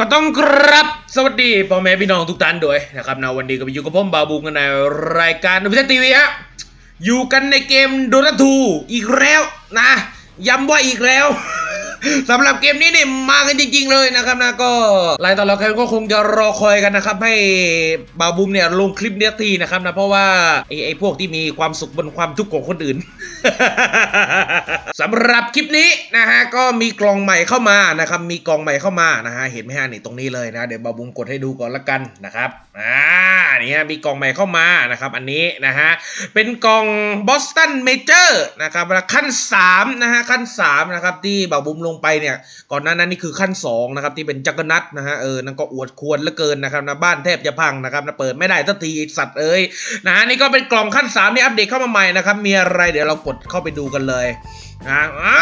ก็ต้องครับสวัสดีพ่อแม่พี่น้องทุกท่านด้วยนะครับนะวันนี้ก็ไปอยู่กับผมบาบูกันในรายการดูพิเศษทีวีฮะอยู่กันในเกมโดนาทูอีกแล้วนะย้ำว่าอีกแล้ว สำหรับเกมนี้เนี่ยมากันจริง ๆ เลยนะครับนะก็หลายต่อหลายคนก็คงจะรอคอยกันนะครับ ให้บาบูมเนี่ยลงคลิปเนี้ยทีนะครับนะเพราะว่าไอ้ไอ้พวกที่มีความสุขบนความทุกข์ของคนอื่นสำหรับคลิปนี้นะฮะก็มีกล่องใหม่เข้ามานะครับมีกล่องใหม่เข้ามานะฮะเห็นไหมฮะนี่ตรงนี้เลยนะเดี๋ยวบาบุมกดให้ดูก่อนละกันนะครับอ่า นี่ฮะมีกล่องใหม่เข้ามานะครับอันนี้นะฮะเป็นกล่องบอสตันเมเจอร์นะครับขั้น3นะฮะขั้น3นะครับที่บาบุมลงไปเนี่ยก่อนหน้านั้นนี่คือขั้น2นะครับที่เป็นจักรนัดนะฮะเออนั่นก็อวดควรเหลือเกินนะครับนะบ้านแทบจะพังนะครับนะเปิดไม่ได้สักทีสัตว์เอ้ยนะฮะนี่ก็เป็นกล่องขั้น3ที่อัปเดตเข้ามาใหม่นะครับมีอะไรเดี๋ยวเรากดเข้าไปดูกันเลย นะอ่า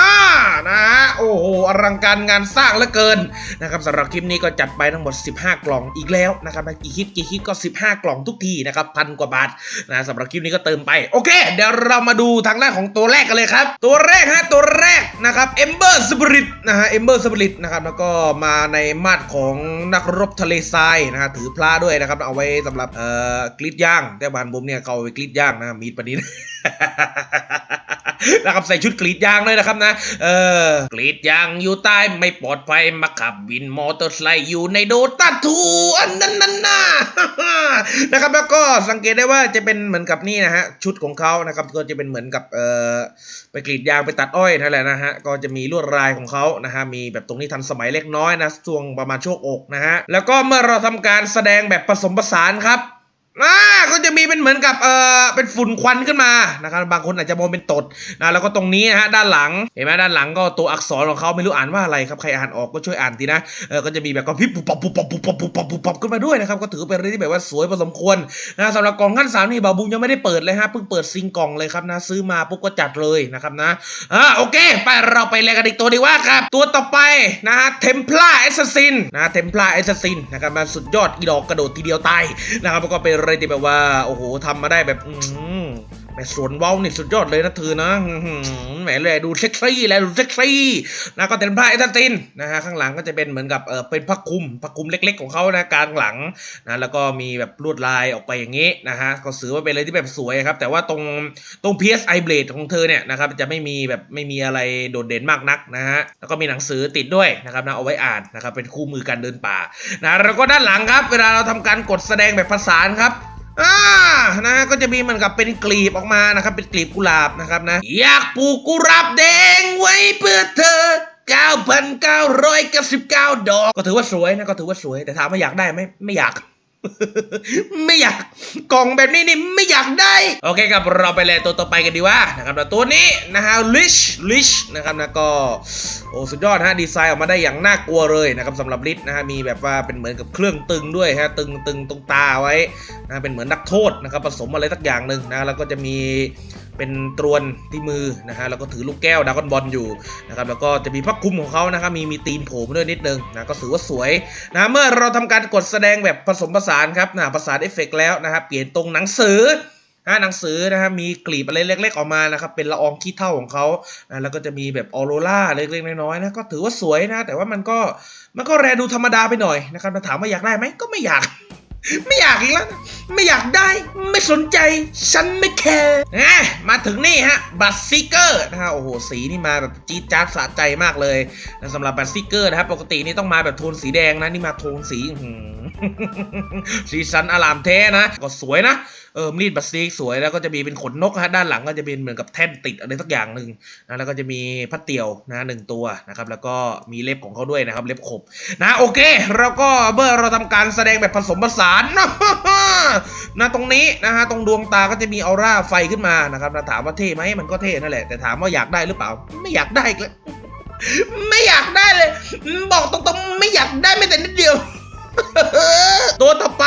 นะฮะโอ้โหอลังการงานสร้างเหลือเกินนะครับสำหรับคลิปนี้ก็จัดไปทั้งหมด 15 กล่องอีกแล้วนะครับกี่คลิปกี่คลิปก็ 15 กล่องทุกทีนะครับพันกว่าบาทนะสำหรับคลิปนี้ก็เติมไปโอเค เดี๋ยวเรามาดูทางด้านของตัวแรกกันเลยครับ ตัวแรกฮะตัวแรกนะครับ Ember Spirit นะฮะ Ember Spirit นะครับแล้วก็มาในมาดของนักรบทะเลทรายนะฮะถือพลาด้วยนะครับเอาไว้สำหรับเอ่อกรีดย่างแต่บ้านผมเนี่ยเขาเอาไว้กรีดย่างนะมีดปานนี้ นะครับใส่ชุดกรีดยางเลยนะครับนะเออกรีดยางอยู่ใต้ไม่ปลอดภัยมาขับวินมอเตอร์ไซค์อยู่ในโดตาทูอันนั้นนั่นน่ะนะครับแล้วก็สังเกตได้ว่าจะเป็นเหมือนกับนี่นะฮะชุดของเขานะครับก็จะเป็นเหมือนกับเอ่อไปกรีดยางไปตัดอ้อยนั่นแหละนะฮะก็จะมีลวดลายของเขานะฮะมีแบบตรงนี้ทันสมัยเล็กน้อยนะช่วงประมาณช่วงอกนะฮะแล้วก็เมื่อเราทำการแสดงแบบผสมผสานครับ อ่าก็จะมีเป็นเหมือนกับเออเป็นฝุ่นควันขึ้นมานะครับบางคนอาจจะมองเป็นตดนะแล้วก็ตรงนี้นะฮะด้านหลังเห็นไหมด้านหลังก็ตัวอักษรของเขาไม่รู้อ่านว่าอะไรครับใครอ่านออกก็ช่วยอ่านทีนะเออก็จะมีแบบกระพริบปุบปับปุบปับปุบปับปุบปับปุบปับขึ้นมาด้วยนะครับก็ถือเป็นเรื่องที่แบบว่าสวยพอสมควรนะสำหรับกล่องขั้นสามนี่บาบูมยังไม่ได้เปิดเลยฮะเพิ่งเปิดซิงกล่องเลยครับนะซื้อมาปุ๊บก็จัดเลยนะครับนะอ่าโอเค ไปเราไปเลยกันอีกตัวดีกว่าครับตัวต่อไปนะฮะเทมพลาเอสซินนะเทมพลาเอสซินนะครับมันสุดยอดอีดอกกระโดดทีเดียวตายนะครับก็เป็นอะไรที่แบบว่า โอ้โหทำมาได้แบบ อื แม่สวนเว้านี่สุดยอดเลยนะเธอนะอื้อหือแหมเลยดูเซ็กซี่แล้วดูเซ็กซี่นะก็เป็นผ้าเอตตินนะฮะข้างหลังก็จะเป็นเหมือนกับเออเป็นผ้าคลุมผ้าคลุมเล็ก ๆ ของเขานะกลางหลังนะแล้วก็มีแบบลวดลายออกไปอย่างนี้นะฮะก็ถือว่าเป็นอะไรที่แบบสวยครับ แต่ว่าตรงตรง PSI Blade ของเธอเนี่ยนะครับจะไม่มีแบบไม่มีอะไรโดดเด่นมากนักนะฮะแล้วก็มีหนังสือติดด้วยนะครับนะเอาไว้อ่านนะครับเป็นคู่มือการเดินป่านะแล้วก็ด้านหลังครับ เวลาเราทำการกดแสดงแบบภาษาครับ อ่านะก็จะมีเหมือนกับเป็นกลีบออกมานะครับ เป็นกลีบกุหลาบนะครับนะ อยากปลูกกุหลาบแดงไว้เพื่อเธอ9,999 ดอก ก็ถือว่าสวยนะ ก็ถือว่าสวย แต่ถามว่าอยากได้ไหมไม่อยาก ไม่อยากกล่องแบบนี้นี่ไม่อยากได้ โอเคครับเราไปเลยตัวต่อไปกันดีว่านะครับตัวนี้นะฮะลิชลิชนะครับนะก็โอ้สุดยอดฮะดีไซน์ออกมาได้อย่างน่ากลัวเลยนะครับสำหรับลิชนะฮะมีแบบว่าเป็นเหมือนกับเครื่องตึงด้วยฮะตึงตึงตรงตาไว้นะเป็นเหมือนนักโทษนะครับผสมอะไรสักอย่างหนึ่งนะแล้วก็จะมี เป็นตรวนที่มือนะฮะแล้วก็ถือลูกแก้วดากอนบอลอยู่นะครับแล้วก็จะมีพักคลุมของเขานะครับมีมีตีนโผล่มาด้วยนิดนึงนะก็ถือว่าสวยนะเมื่อเราทำการกดแสดงแบบผสมผสานครับนะผสานเอฟเฟกต์แล้วนะครับเปลี่ยนตรงหนังสือนะหนังสือนะฮะมีกลีบอะไรเล็ก ๆ ออกมานะครับเป็นละอองขี้เท่าของเขานะแล้วก็จะมีแบบออโรราเล็กๆน้อยๆนะก็ถือว่าสวยนะ แต่ว่ามันก็มันก็แรดูธรรมดาไปหน่อยนะครับมาถามว่าอยากได้ไหมก็ไม่อยาก ไม่อยากอีกแล้ว ไม่อยากได้ ไม่สนใจ ฉันไม่แคร์นะมาถึงนี่ฮะ บัตซิเกอร์นะฮะ โอ้โห สีนี่มาแบบจี๊ดจ๊าดสะใจมากเลยนะสำหรับบัตซิเกอร์นะครับ ปกตินี่ต้องมาแบบโทนสีแดงนะ นี่มาโทนสีอื สีสันอลามเทนะ ก็สวยนะ เออมีดบัสซีสวยแล้วก็จะมีเป็นขนนกฮะด้านหลังก็จะเป็นเหมือนกับแท่นติดอะไรสักอย่างหนึ่งนะแล้วก็จะมีพัดเตี่ยวนะหนึ่งตัวนะครับ แล้วก็มีเล็บของเขาด้วยนะครับ เล็บขบนะโอเค เราก็เมื่อเราทำการแสดงแบบผสมผสานนะตรงนี้นะฮะตรงดวงตาก็จะมีออร่าไฟขึ้นมานะครับนะถามว่าเท่ไหมมันก็เท่นั่นแหละแต่ถามว่าอยากได้หรือเปล่า ไม่อยากได้เลยไม่อยากได้เลย บอกตรงๆไม่อยากได้ไม่แต่นิดเดียว ตัวต่อไป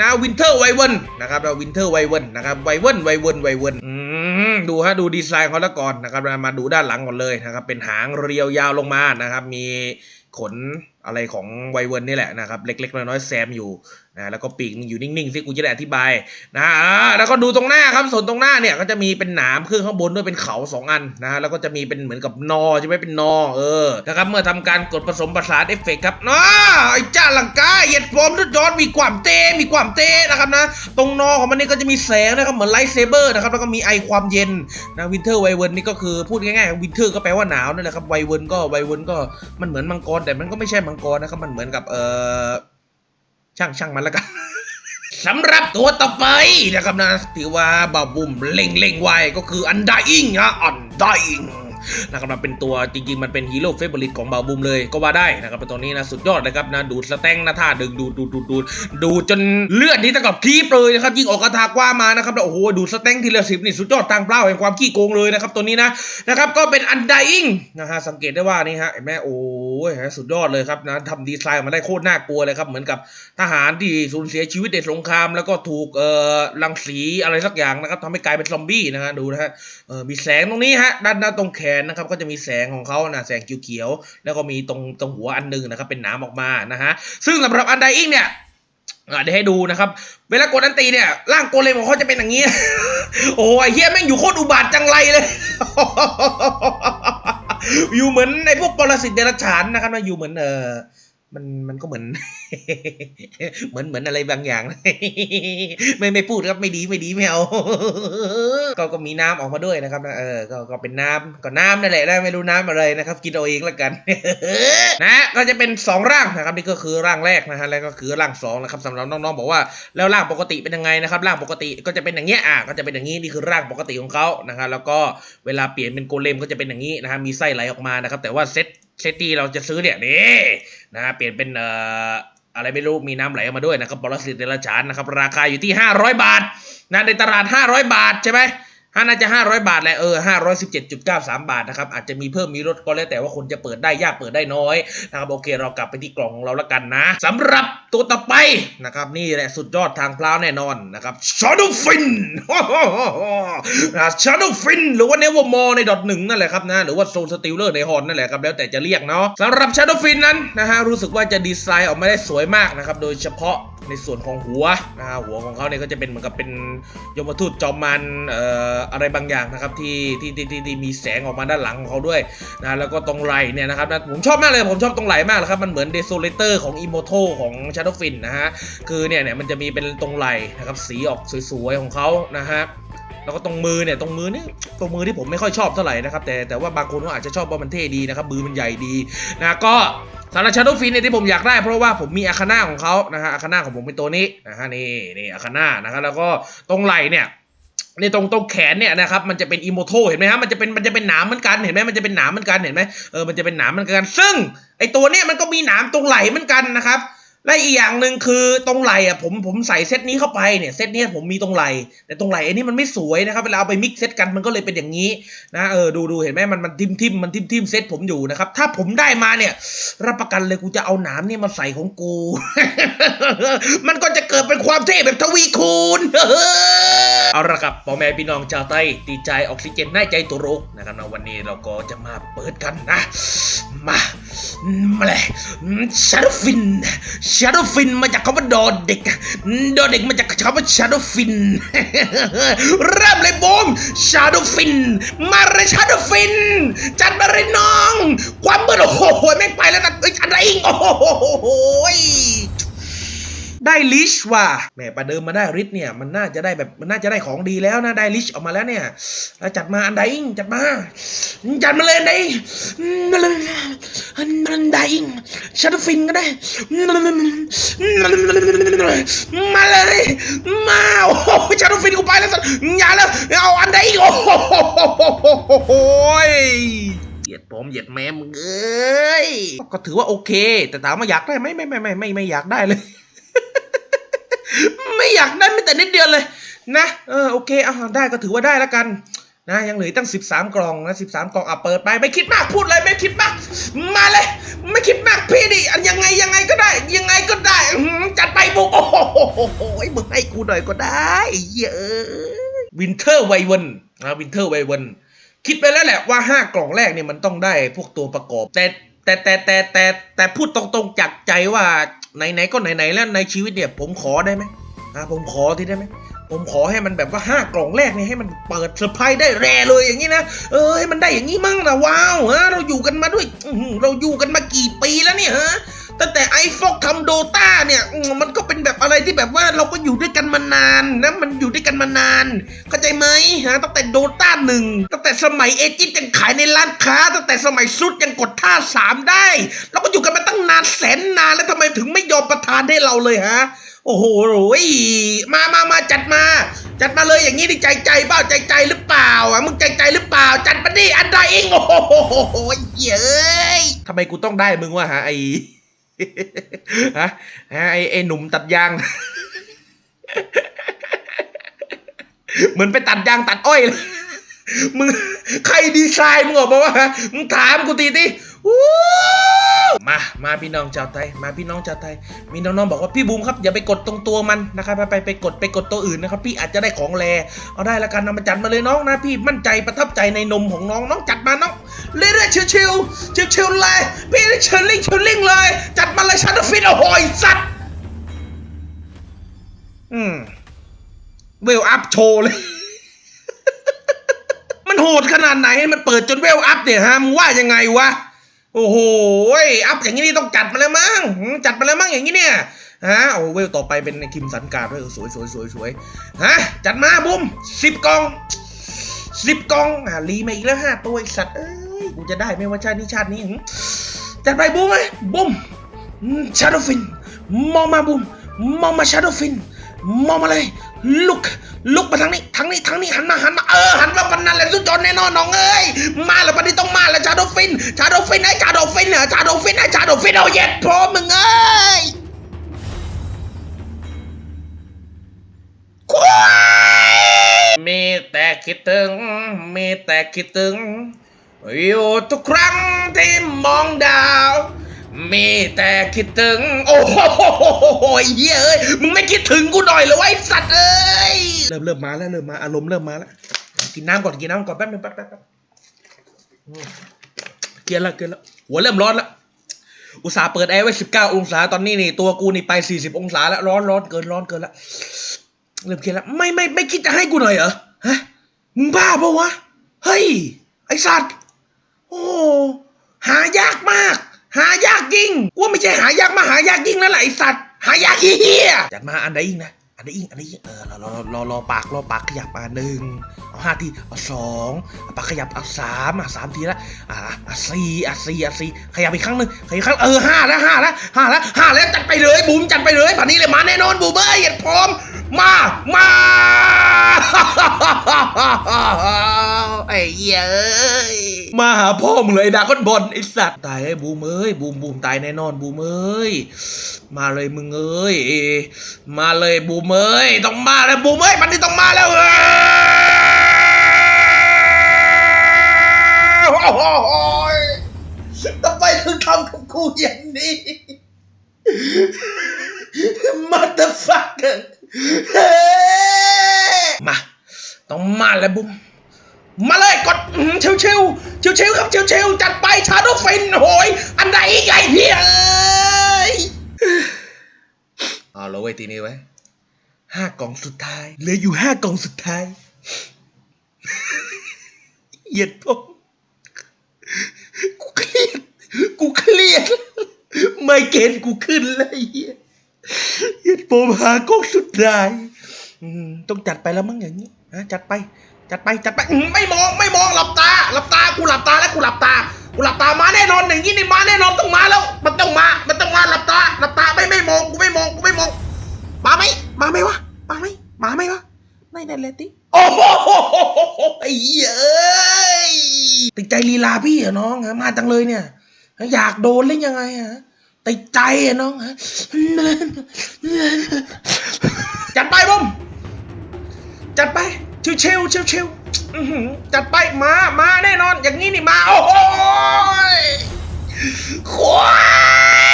นะวินเทอร์ไวเวนนะครับเราวินเทอร์ไวเวนนะครับไวเวนไวเวนไวเวนดูฮะดูดีไซน์เขาละก่อนนะครับมาดูด้านหลังก่อนเลยนะครับเป็นหางเรียวยาวลงมานะครับมีขนอะไรของไวเวิร์นนี่แหละนะครับ เล็กๆ น้อยๆแซมอยู่ นะแล้วก็ปีกมึงอยู่นิ่งๆสิกูจะได้อธิบายนะแล้วก็ดูตรงหน้าครับส่วนตรงหน้าเนี่ยก็จะมีเป็นหนามขึ้นข้างบนด้วยเป็นเขาสองอันนะแล้วก็จะมีเป็นเหมือนกับนอใช่ไหมเป็นนอเออนะครับเมื่อทำการกดผสมผสานเอฟเฟกครับนะไอ้จ้าลังกาเหยียดฟอมทุกยอดมีความเตมีความเตนะครับนะตรงนอของมันนี่ก็จะมีแสงนะครับเหมือนไลท์เซเบอร์นะครับแล้วก็มีไอความเย็นนะวินเทอร์ไวเวิร์นนี่ก็คือพูดง่ายๆวินเทอร์ก็แปลว่าหนาวนั่นแหละครับไวเวิร์นก็ไวเวิร์นก็มันเหมือนมังกรแต่มันก็ไม่ใช่มังกรนะครับมันเหมือนกับเออ ช่างช่างมันแล้วกันสำหรับตัวต่อไปนะครับนะถือว่าบาบุมเล่งเล่งไวก็คืออันดาอิงนะอันดาอิง นะครับมันเป็นตัวจริงๆ มันเป็นฮีโร่เฟเวอริตของบาบุมเลยก็ว่าได้นะครับเป็นตัวนี้นะสุดยอดเลยครับนะดูดสแต็งนะท่าดึงดูดดูดดูดดูดดูจนเลือดนี่ตั้งกับคีบเลยนะครับยิงออกกระทากว่ามานะครับแล้วโอ้โหดูดสแต็งทีละสิบนี่สุดยอดทางเปล่าแห่งความขี้โกงเลยนะครับตัวนี้นะนะครับก็เป็นอันดาอิงนะฮะสังเกตได้ว่านี่ฮะเห็นไหมโอ้ยสุดยอดเลยครับนะทำดีไซน์มาได้โคตรน่ากลัวเลยครับเหมือนกับทหารที่สูญเสียชีวิตในสงคราม แล้วก็ถูกเอ่อรังสีอะไรสักอย่างนะครับทำให้กลายเป็นซอมบี้นะฮะดูนะฮะเออมีแสงตรงนี้ฮะด้านด้าตรงแขนนะครับก็จะมีแสงของเขานะแสงเขียวๆแล้วก็มีตรงตรงหัวอันหนึงนะครับเป็นหน้ำออกมานะฮะซึ่งสำหรับอันไดอิงเนี่ยเดี๋ยวให้ดูนะครับ เวลากดอันตีเนี่ยร่างโกเลมของเขาจะเป็นอย่างนี้ โอ้ยเฮียแม่งอยู่โคตรอุบาทจังไรเลย อยู่เหมือนในพวกปรสิตเดรัจฉานนะครับนะอยู่เหมือนเออ มันมันก็เหมือน เหมือนเหมือนอะไรบางอย่าง ไม่ไม่พูดครับไม่ดีไม่ดีไม่เอาก็ก็มีน้ำออกมาด้วยนะครับนะเออก็ก็เป็นน้ำก็น้ำนั่นแหละนะไม่รู้น้ำอะไรนะครับ กินเอาเองละกัน นะก็จะเป็นสองร่างนะครับนี่ก็คือร่างแรกนะฮะแล้วก็คือร่างสองนะครับสำหรับน้องๆบอกว่าแล้วร่างปกติเป็นยังไงนะครับ ร่างปกติก็จะเป็นอย่างเงี้ยอะก็จะเป็นอย่างนี้นี่คือร่างปกติของเขานะครับแล้วก็เวลาเปลี่ยนเป็นโกเลมก็จะเป็นอย่างนี้นะฮะมีไส้ไหลออกมานะครับ แต่ว่าเซต เซตีเราจะซื้อเนี่ยนี่นะฮะเปลี่ยนเป็นเอ่ออะไรไม่รู้มีน้ำไหลออกมาด้วยนะครับบรสิตเดลฉานนะครับ ราคาอยู่ที่ 500 บาทนะในตลาด 500 บาทใช่ไหม ห้าน่าจะ500บาทแหละเออ517.93บาทนะครับอาจจะมีเพิ่มมีลดก็แล้วแต่ว่าคนจะเปิดได้ยากเปิดได้น้อยนะครับโอเคเรากลับไปที่กล่องของเราละกันนะสำหรับตัวต่อไปนะครับนี่แหละสุดยอดทางพลาวแน่นอนนะครับ Shadow Fin นะ Shadow Fin หรือว่า Nevermore ในดอทหนึ่งนั่นแหละครับนะหรือว่า Soul Stealer ในฮอนนั่นแหละครับแล้วแต่จะเรียกเนาะสำหรับ Shadow Fin นั้นนะฮะรู้สึกว่าจะดีไซน์ออกมาได้สวยมากนะครับโดยเฉพาะ ในส่วนของหัวนะฮะหัวของเขาเนี่ยก็จะเป็นเหมือนกับเป็นยมทูตจอมมันเอ่ออะไรบางอย่างนะครับที่ที่ที่ที่ที่มีแสงออกมาด้านหลังของเขาด้วยนะแล้วก็ตรงไหล่เนี่ยนะครับนะผมชอบมากเลยผมชอบตรงไหล่มากเลยครับมันเหมือนเดโซเลเตอร์ของอิโมโทของชาร์ดฟินนะฮะคือเนี่ยเนี่ยมันจะมีเป็นตรงไหล่นะครับสีออกสวยๆของเขานะฮะ แล้วก็ตรงมือเนี่ยตรงมือนี่ตรงมือที่ผมไม่ค่อยชอบเท่าไหร่นะครับแต่แต่ว่าบางคนก็อาจจะชอบว่ามันเท่ดีนะครับมือมันใหญ่ดีนะก็สำหรับชาร์โดฟินเนี่ยที่ผมอยากได้เพราะว่าผมมีอาคาน่าของเขานะฮะอาคาน่าของผมเป็นตัวนี้นะฮะนี่นี่อาคาน่านะครับแล้วก็ตรงไหล่เนี่ยในตรงตรงแขนเนี่ยนะครับมันจะเป็นอิโมโทเห็นไหมฮะมันจะเป็นมันจะเป็นหนามเหมือนกันเห็นไหมมันจะเป็นหนามเหมือนกันเห็นไหมเออมันจะเป็นหนามเหมือนกัน ซึ่งไอตัวเนี้ยมันก็มีหนามตรงไหล่เหมือนกันนะครับ และอีกอย่างหนึ่งคือตรงไหลอะผมผมใส่เซตนี้เข้าไปเนี่ยเซตนี้ผมมีตรงไหลแต่ตรงไหลไอ้นี่มันไม่สวยนะครับเวลาเอาไปมิกซ์เซตกันมันก็เลยเป็นอย่างนี้นะเออดูดูเห็นไหมมันมันทิมทิมมันทิมทิมเซตผมอยู่นะครับถ้าผมได้มาเนี่ย รับประกันเลยกูจะเอาหนามนี่มาใส่ของกู มันก็จะ เกิดเป็นความเท่แบบทวีคูณ เอาละครับพ่อแม่พี่น้องชาวใต้ดีใจออกซิเจนในใจตัวรกนะครับนะวันนี้เราก็จะมาเปิดกันนะ มามาเลยชาร์ดฟินชาร์ดฟินมาจากคำว่าดอเด็ก ดอเด็กมาจากคำว่าชาร์ดฟินเริ่มเลยบอมชาร์ดฟิน มาเลยชาร์ดฟิน จัดมาเลยน้อง ความมืดโอ้โหแม่ไปแล้วนะเอ้ยอะไรอีกโอ้โห ได้ลิชว่ะแหมประเดิมมาได้ริชเนี่ยมันน่าจะได้แบบมันน่าจะได้ของดีแล้วนะได้ลิชออกมาแล้วเนี่ยแล้วจัดมาอันใดจัดมาจัดมาเลยอันใดมาเลยอันใดชัตฟินก็ได้มาเลยมาโอ้โหชัตฟินกูไปแล้วสัตว์อย่าแล้วเอาอันใดโอ้โหเหยียดผมเหยียดแม่มึงเอ้ย ก็ถือว่าโอเค แต่ถามว่าอยากได้ไหมไม่ไม่ไม่ไม่ไม่อยากได้เลย ไม่อยากได้ไม่แต่นิดเดียวเลยนะเออโอเคเอาได้ก็ถือว่าได้แล้วกันนะยังเหลือตั้ง 13 กล่องนะ13 กล่องอะเปิดไปไม่คิดมากพูดเลยไม่คิดมาก มาเลย ไม่คิดมากพี่ดิอันยังไงยังไงก็ได้ ยังไงก็ได้จัดไปบุกโอ้โหมึงให้กูหน่อยก็ได้เยอะวินเทอร์ไวเวนนะวินเทอร์ไวเวนคิดไปแล้วแหละว่า 5 กล่องแรกเนี่ยมันต้องได้พวกตัวประกอบ แต่แต่แต่แต่แต่แต่แต่พูดตรงๆจากใจว่า ไหนๆก็ไหนๆแล้วในชีวิตเนี่ยผมขอได้ไหมอะผมขอที่ได้ไหมผมขอให้มันแบบว่าห้ากล่องแรกเนี่ยให้มันเปิดเซอร์ไพรส์ได้แรเลยอย่างนี้นะเออให้มันได้อย่างนี้มั่งนะว้าวฮะเราอยู่กันมาด้วยเราอยู่กันมากี่ปีแล้วเนี่ยฮะ ตั้งแต่ไอฟอกทำโดตาเนี่ยมันก็เป็นแบบอะไรที่แบบว่าเราก็อยู่ด้วยกันมานานนะมันอยู่ด้วยกันมานาน เข้าใจไหมฮะตั้งแต่โดตาหนึ่งตั้งแต่สมัยเอจิตยังขายในร้านค้า ตั้งแต่สมัยซุดยังกดท่าสามได้เราก็อยู่กันมาตั้งนานแสนนานแล้วทำไมถึงไม่ยอมประทานให้เราเลยฮะโอ้โหโอยมามามาจัดมา จัดมาเลยอย่างนี้ดิใจใจเปล่าใจใจหรือเปล่าอะมึงใจใจหรือเปล่า จัดมาดิอันใดเองโอ้โหเย้ยทำไมกูต้องได้มึงวะฮะไอ ฮะไอไอหนุ่มตัดยาง เหมือนไปตัดยางตัดอ้อยเลยมึงใครดีไซน์มึงออกมาว่ามึงถามกูตีตีอู้ มา มาพี่น้องชาวไทย มาพี่น้องชาวไทย มีน้องๆบอกว่าพี่บูมครับอย่าไปกดตรงตัวมันนะครับไปไปไปกดไปกดตัวอื่นนะครับพี่อาจจะได้ของแรเอาได้แล้วกันนำมาจัดมาเลยน้องนะพี่มั่นใจประทับใจในนมของน้องน้องจัดมาน้องเรื่อยๆชิวๆชิวๆเลยพี่เชิญลิงเชิญลิงเลย จัดมาเลยชาร์ดฟิตโอ้โหสัตว์อืมเวลอัพโชว์เลยมันโหดขนาดไหนให้มันเปิดจนเวลอัพเนี่ยฮะมึงว่ายังไงวะ โอ้โหอัพอย่างนี้นี่ต้องจัดมาแล้วมั้งจัดมาแล้วมั้งอย่างนี้เนี่ยฮะโอ้เวลต่อไปเป็นในคิมสันการ์ดด้วยสวยสวยสวยสวยฮะจัดมาบุ้มสิบกองสิบกองอะรีมาอีกแล้วห้าตัวไอสัตว์เอ้ยกูจะได้ไหมว่าชาตินี้ชาตินี้จัดไปบุ้มไหมบุ้มชาโดฟินมองมาบุ้มมองมาชาโดฟินมองมาเลยลุกลุกมาทางนี้ทางนี้ทางนี้หันมาหันมาเออหันมาปันนั้นแหละสุดยอดแน่นอนน้องเอ้ยมาแล้วปันาแล้วชาโดฟิน ชาโดฟินไอ้ชาโดฟินเหรอชาโดฟินไอ้ชาโดฟินเอาเย็ดพร้อมมึงเอ้ยควายมีแต่คิดถึง มีแต่คิดถึง อยู่ทุกครั้งที่มองดาวมีแต่คิดถึง โอ้โหเย้ยเอ้ยมึงไม่คิดถึงกูหน่อยเหรอวะไอ้สัตว์เอ้ยเริ่มเริ่มมาแล้วเริ่มมาอารมณ์เริ่มมาแล้วกินน้ำก่อนกินน้ำก่อนแป๊บนึงแป๊บแป๊บแป๊บอืมเกลียนละเกลียนละหัวเริ่มร้อนละอุตส่าห์เปิดแอร์ไว้สิบเก้าองศาตอนนี้นี่ตัวกูนี่ไปสี่สิบองศาแล้วร้อนร้อนเกินร้อนเกินละเริ่มเกลียนละไม่ไม่ไม่คิดจะให้กูหน่อยเหรอฮะมึงบ้าปะวะเฮ้ยไอสัตว์โอ้หายากมาก หายากจริงว่าไม่ใช่หายากมาหายากยิ่งนั่นแหละไอสัตว์หายากเฮียจัดมาอันใดอีกนะ อันนี้อีกอันใดอีกเออรอรอรอรอปากรอปากขยับมาหนึ่งเอาห้าทีเอาสองเอาปากขยับเอาสามอะสามทีละอะอะสี่อะสี่อะสี่ขยับอีกครั้งหนึ่งขยับอีกครั้งเออห้าแล้วห้าแล้วห้าแล้วห้าแล้วจัดไปเลยบูมจัดไปเลยผ่านนี้เลยมาแน่นอนบูมเอ้ยอย่าพร้อม มา มา ไอ้เหี้ยเอ้ย มาหาพ่อมึงเลยดาก้อนบอลไอ้สัตว์ตายไอ้บูมเอ้ยบูมบูมตายแน่นอนบูมเอ้ย มาเลยมึงเอ้ย มาเลยบูมเอ้ย ต้องมาแล้วบูมเอ้ยมันนี่ต้องมาแล้วเอ้ยโอ้โหทำไมถึงทำกับกูอย่างนี้ motherfucker มา ต้องมาแล้วบุ้มมาเลยกดเชิวชิวชิวชิวครับชิวชิวจัดไปชาโดฟินโหยอันใดอีกไอ้เพี้ยเอ้ยเอาละเว้ทีนี้ไว้ห้ากล่องสุดท้ายเหลืออยู่ห้ากล่องสุดท้ายเหยียดผมกูเครียดกูเครียดไม่เกณฑ์กูขึ้นเลยเหี้ย ผมหากล่องสุดท้ายต้องจัดไปแล้วมั้งอย่างนี้นะจัดไป จัดไปจัดไปไม่มองไม่มองหลับตาหลับตากูหลับตาแล้วกูหลับตากูหลับตามาแน่นอนอย่างนี้นี่มาแน่นอนต้องมาแล้ว มันต้องมา มันต้องมาหลับตาหลับตาไม่ไม่มองกูไม่มองกูไม่มอง มาไหมมาไหมวะมาไหมมาไหมวะไม่นั่นเลยติโอ้โหไอ้เยเอ้ยติดใจลีลาพี่เหรอน้องฮะมาจังเลยเนี่ย อยากโดนเล่นยังไงฮะ ติดใจอะน้องฮะจัดไปบุ้มจัดไปชิวชิวชิวชิวๆจัดไปมามาแน่นอน อย่างนี้นี่มา โอ้โหยควาย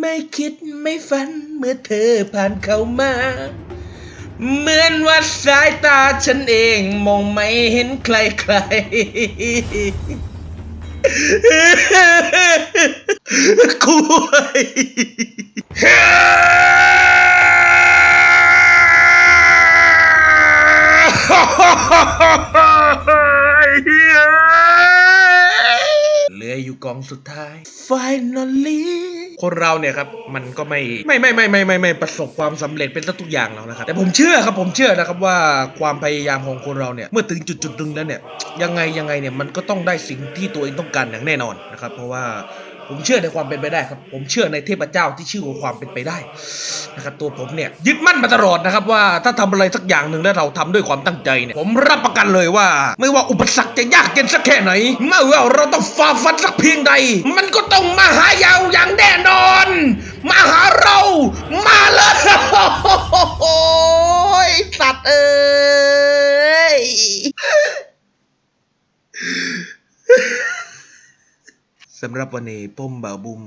ไม่คิดไม่ฝันเมื่อเธอผ่านเข้ามา เหมือนว่าสายตาฉันเองมองไม่เห็นใครใคร คุยเหลืออยู่กองสุดท้าย finally คนเราเนี่ยครับมันก็ไม่ไม่ไม่ไม่ไม่ไม่ไม่ประสบความสำเร็จเป็นทุกอย่างแล้วนะครับแต่ผมเชื่อครับผมเชื่อนะครับว่าความพยายามของคนเราเนี่ยเมื่อถึงจุดจุดหนึ่งแล้วเนี่ยยังไงยังไงเนี่ยมันก็ต้องได้สิ่งที่ตัวเองต้องการอย่างแน่นอนนะครับเพราะว่า ผมเชื่อในความเป็นไปได้ครับ ผมเชื่อในเทพเจ้าที่ชื่อว่าความเป็นไปได้นะครับตัวผมเนี่ยยึดมั่นมาตลอดนะครับว่าถ้าทำอะไรสักอย่างหนึ่งแล้วเราทำด้วยความตั้งใจเนี่ยผมรับประกันเลยว่า ไม่ว่าอุปสรรคจะยากเย็นสักแค่ไหนเมื่อว่าเราต้องฝ่าฟันสักเพียงใด มันก็ต้องมาหายาวอย่างแน่นอน มาหาเรามาเลยโอ้ยสัตว์เอ้ย สำหรับวันนี้ป้มบ่าวบุม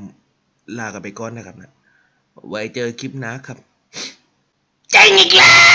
ลากันไปก่อนนะครับนะไว้เจอคลิปหน้าครับ เจ๊งอีกแล้ว